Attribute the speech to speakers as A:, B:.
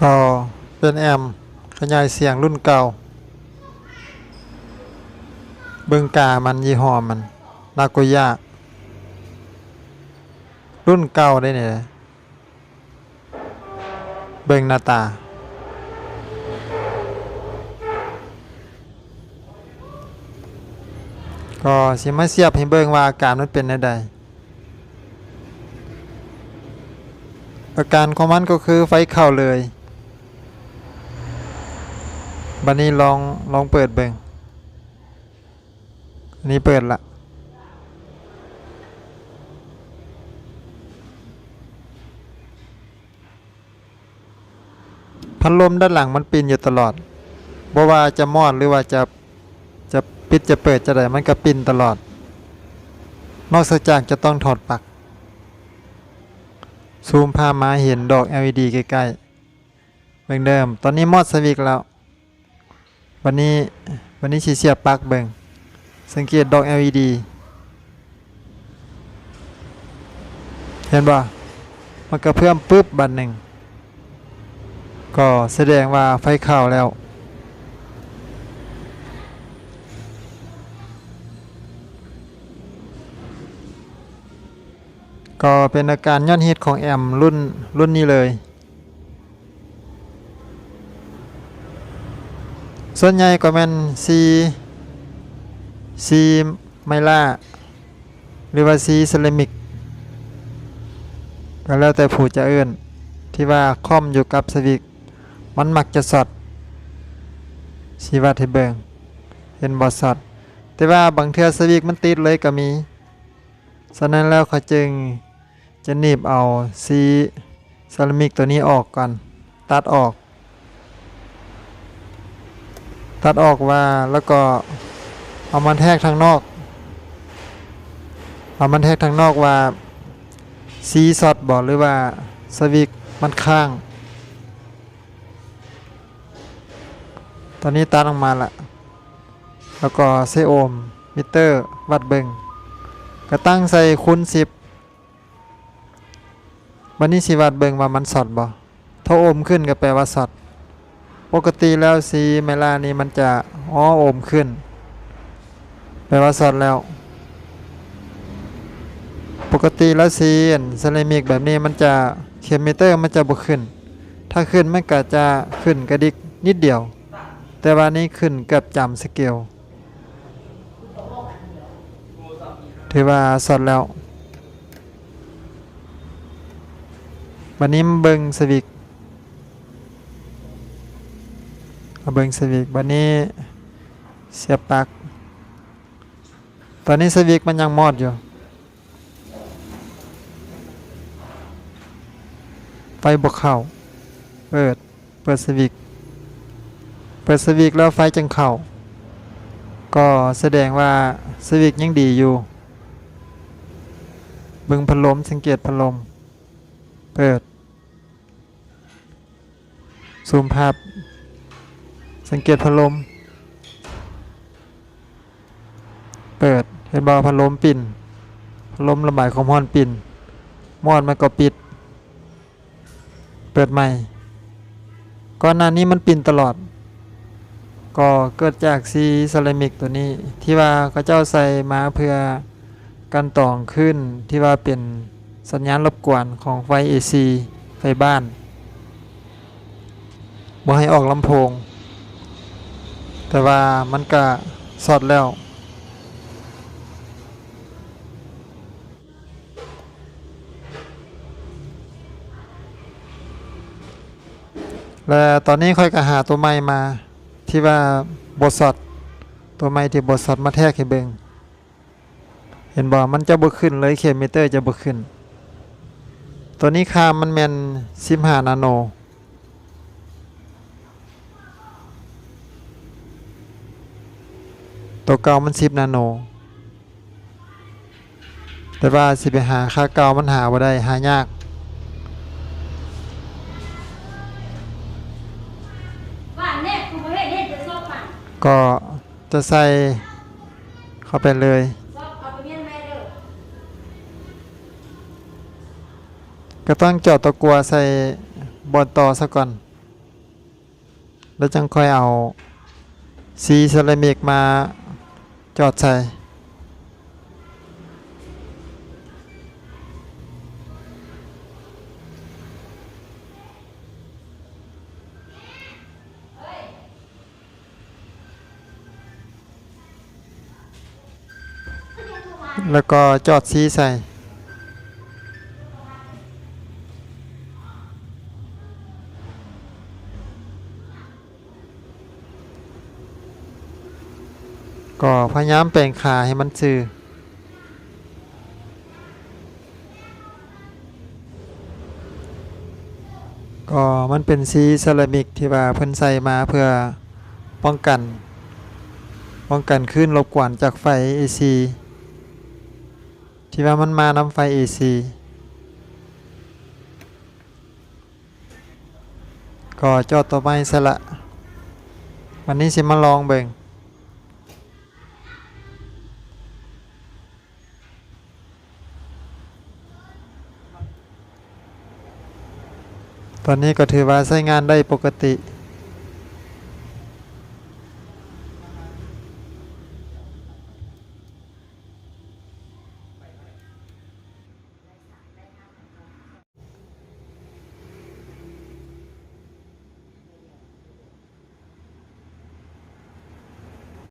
A: ก็เป็นแอมป์ขยายเสียงรุ่นเก่า เบิงกามันยี่ห้อมันนาโกย่ารุ่นเก่าได้เนี่ยเบิงหน้าตา ก็สิมาเสียบให้เบิ่งว่าอาการมันเป็นได้ใดอาการของมันก็คือไฟเข้าเลย บัดนี้ลองลองเปิดเบิ่งอันนี้เปิดละพัดลมด้านหลังมันปินอยู่ตลอดบ่ว่าจะมอดหรือว่าจะจะปิดจะเปิดจะไดมันก็ปินตลอด นอกจากจะต้องถอดปลั๊กซูมพามาเห็นดอก LED ใกล้ๆเบิ่งเดิม ตอนนี้มอดสวิกแล้ว วันนี้วันนี้สิเสียบปลั๊กเบิงสังเกตดอก LED เห็นบ่มันก็เพิ่มปึ๊บบัดหนึ่ง ก็แสดงว่าไฟเข้าแล้ว ก็เป็นอาการยอดฮิตของแอมรุ่นรุ่นนี้เลย ส่วนใหญ่ก็แม่น C C ไมล่าหรือว่า C เซรามิกก็แล้วแต่ผู้จะเอื้นที่ว่าคอมอยู่กับสวิกมันมักจะสอดสีวัดให้เบิงเห็นบอสอดแต่ว่าบางเทือสวิกมันติดเลยก็มีฉะนั้นแล้วเขาจึงจะหนีบเอาซีเซรามิกตัวนี้ออกก่อนตัดออก ตัดออกว่าแล้วก็เอามันแทกทางนอก เอามันแทกทางนอกว่าซีสอดบอหรือว่าสวิกมันข้าง ตอนนี้ตัดออกมาละแล้วก็เซโอมมิเตอร์วัดเบิงก็ตั้งใส่คูณสิบวันนี้สิวัดเบิงว่ามันสอดบ่ถ้าโอห์มขึ้นก็แปลว่าสอด ปกติแล้วสีเมลานี่มันจะอ๋อโอมขึ้นแปลว่าสดแล้ว ปกติแล้วสีเซรามิกแบบนี้มันจะเคมมิเตอร์มันจะบ่ขึ้น ถ้าขึ้นมันก็จะขึ้นกระดิกนิดเดียว แต่ว่านี้ขึ้นเกับจำสเกลถือว่าสดแล้ว วันนี้มาเบิงสวิก มาเบิงสวิกวันนี้เสียบปลั๊กตอนนี้สวิกมันยังมอดอยู่ ไฟบวกเข้า เปิด เปิดสวิกเปิดสวิกแล้วไฟจึงเข้า ก็แสดงว่าสวิกยังดีอยู่ เบิงพัดลมสังเกตพัดลม เปิด ซูมภาพ สังเกตพัดลม เปิด เห็นบอพัดลมปิ่นพัดลมระบายความร้อนปิ่นมอดมันก็ปิด เปิดใหม่ ก่อนหน้านี้มันปิ่นตลอด ก็เกิดจากซีเซรามิกตัวนี้ ที่ว่าเขาเจ้าใส่มาเพื่อกันต่องขึ้นที่ว่าเป็นสัญญาณรบกวนของไฟ AC ไฟบ้านบ่ให้ออกลำโพง แต่ว่ามันก็สอดแล้ว และตอนนี้ค่อยก็หาตัวใหม่มาที่ว่าบทสอดตัวใหม่ที่บทสอดมาแทรกให้เบิงเห็นบ่มันจะบ่ขึ้นเลยเคมิเตอร์จะบ่ขึ้น ตัวนี้คามันแม่น15นาโน ตัวเก่ามัน10นาโน แต่ว่าสิไปหาค่าเก่ามันหาบ่ได้หายาก
B: บ้านเนี่ยคุณประเภทเฮ็ดจะซอกมัน
A: ก็จะใส่เข้าไปเลย
B: ซอกเอาไปเมียนแม่เด้อ
A: ก็ต้องเจาะตะกัวใส่บอลต่อซะก่อน แล้วจังค่อยเอาสีเซรามิกมา จอดใส่แล้วก็จอดซีใส่ ก็พยายามแปลงขาให้มันซื่อก็มันเป็นสีเซรามิกที่ว่าเพิ่นใส่มาเพื่อป้องกัน ป้องกันคลื่นรบกวนจากไฟ AC ที่ว่ามันมานำไฟ AC ก็จอดต่อไปซะละ วันนี้สิมาลองเบ่ง ตอนนี้ก็ถือว่าใช้งานได้ปกติ